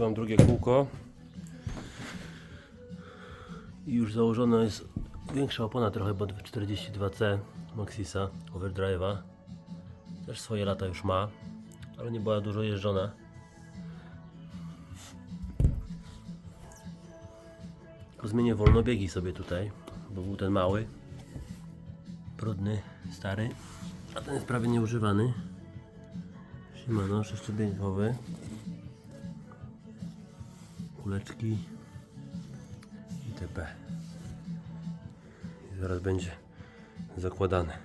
Mam drugie kółko. I już założona jest większa opona trochę, bo 42C Maxisa Overdrive'a. Też swoje lata już ma, ale nie była dużo jeżdżona. Zmienię wolnobiegi sobie tutaj, bo był ten mały, brudny, stary, a ten jest prawie nieużywany. Shimano 6-dębowy. Kuleczki itp. I zaraz będzie zakładane.